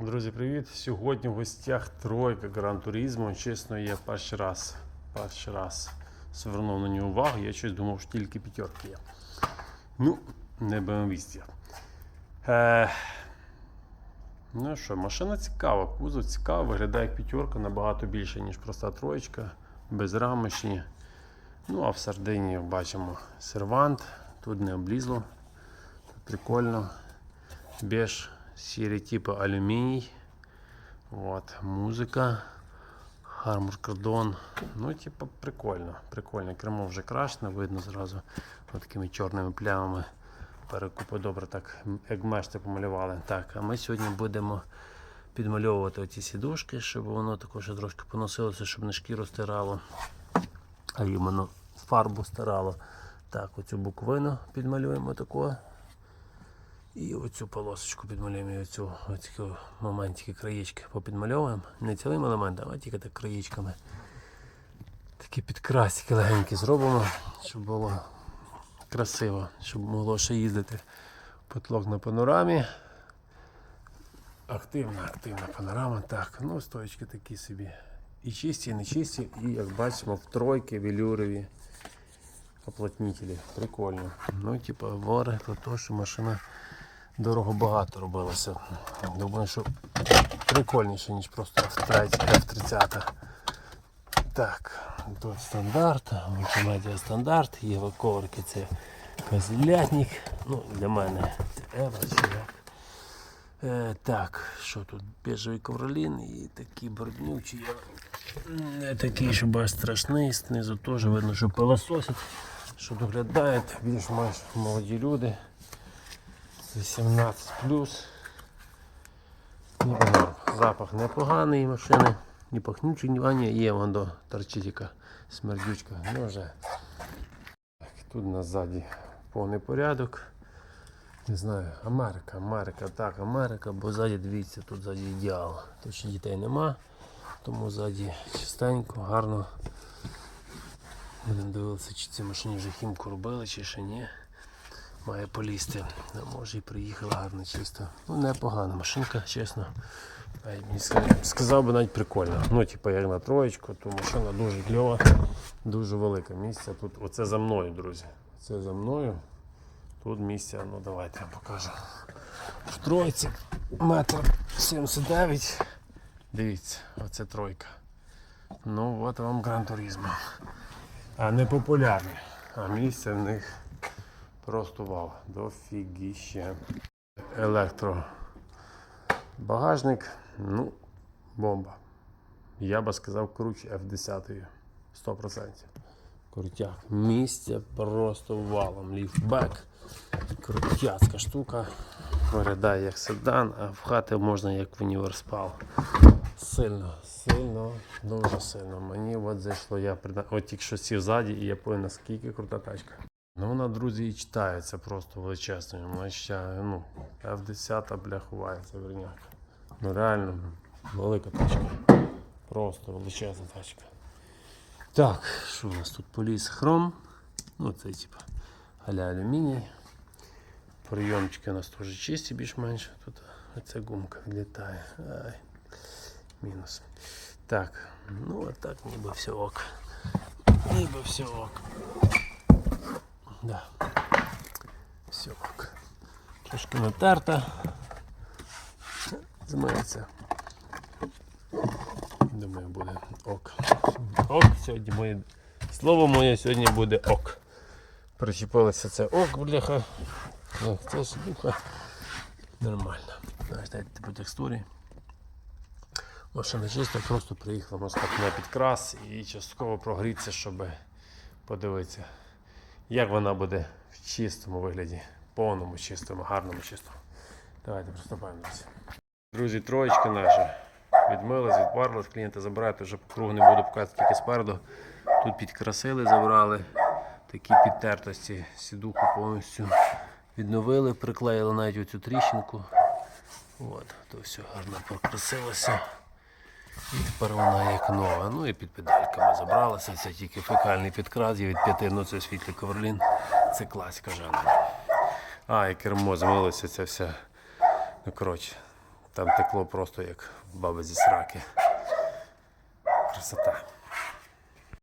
Друзі, привіт! Сьогодні в гостях тройка Гран Туризмо. Чесно, я перший раз, перший раз звернув на нього увагу. Я щось думав, що тільки п'ятерки є. Ну, не BMW. Е, ну що, машина цікава, кузов цікавий, виглядає як п'ятерка набагато більше, ніж проста троєчка, без рамочні. Ну, а в Сардині бачимо сервант, тут не облізло, тут прикольно. Беж, сірі типу алюміній. От, музика. Хармор кордон. Ну, типу, прикольно. Прикольно. Кермо вже крашне, видно зразу от такими чорними плямами. Перекупи добре так, як мешти помалювали. Так, а ми сьогодні будемо підмальовувати оці сідушки, щоб воно також трошки поносилося, щоб не шкіру стирало, а іменно фарбу стирало. Так, оцю буквину підмалюємо такого. І оцю полосочку підмалюємо, і оцю оці моментики, краєчки попідмальовуємо. Не цілим елементом, а тільки так краєчками. Такі підкрасики легенькі зробимо, щоб було красиво, щоб могло ще їздити потолок на панорамі. Активна, активна панорама. Так, ну стоечки такі собі. І чисті, і не чисті, і як бачимо, в тройки велюрові оплотнітелі. Прикольно. Ну, типу, говорить про те, що машина дорого багато робилася. Думаю, що прикольніше, ніж просто F30. Так, тут стандарт, мультимедіа стандарт, є коврики, це козлятник. Ну, для мене це Ева чи як. Е, так, що тут? Бежевий ковролін і такий бруднючий. Не такий, щоб аж страшний, знизу теж видно, що пилососять, що доглядають більш-менш молоді люди. 18 плюс. Запах непоганий машини. Ні пахнючий, ні ані є вон до торчитика, смердючка. Ну вже. Так, тут на ззаді повний порядок. Не знаю, Америка, Америка, так, Америка, бо ззаді дивіться, тут ззаді ідеал. Тут ще дітей нема, тому ззаді чистенько, гарно. Будемо дивитися, чи ці машині вже хімку робили, чи ще ні. Має полізти. А може і приїхала гарно чисто. Ну, непогана машинка, чесно. Сказав би навіть прикольно. Ну, типу, як на троєчку, то машина дуже кльова, дуже велика місця. Тут оце за мною, друзі. Це за мною. Тут місця, ну давайте я покажу. В тройці метр 79. Дивіться, оце тройка. Ну от вам Гран Туризмо. А не популярні. А місця в них просто вау. Дофігіще. Електро. Багажник, ну, бомба. Я би сказав круче F10. 100%. Крутяк. Місця просто валом. Ліфтбек. Крутяцька штука. Виглядає як седан, а в хати можна як в універспал. Сильно, сильно, дуже сильно. Мені от зайшло, я от тільки що сів ззаді і я понял, наскільки крута тачка. Ну вона, друзі, і читається просто величезною. Вона ще, ну, F10 бляхувається верняк. Ну реально, велика тачка. Просто величезна тачка. Так, що у нас тут поліс хром? Ну, це типа аля алюміній. Прийомчики у нас теж чисті більш-менш. Тут оця гумка відлітає. Ай, мінус. Так, ну а так ніби все ок. Ніби все ок. Да. Все ок. Трошки натерта. Змиється. Думаю, буде ок. Ок, сьогодні моє. Слово моє сьогодні буде ок. Причепилося це ок, бляха. Ну, це ж ну, нормально. Дайте по текстурі. Машина чисто просто приїхала, можна сказати, на підкрас і частково прогріться, щоб подивитися, як вона буде в чистому вигляді, повному чистому, гарному чистому. Давайте приступаємо. Друзі. Троєчка наша. Відмилась, відпарилась, клієнта забирають, вже по кругу не буду показувати тільки спереду. Тут підкрасили, забрали такі підтертості, сідуху повністю відновили, приклеїли навіть оцю тріщинку. От, то все гарно прокрасилося. Тепер вона як нова. Ну і під педальками забралася. Це тільки фекальний підкрас, є від п'яти, ну це світлий коверлін. Це класика жанру. А, і кермо змилося, це все. Ну коротше, Там текло просто як баба зі сраки. Красота.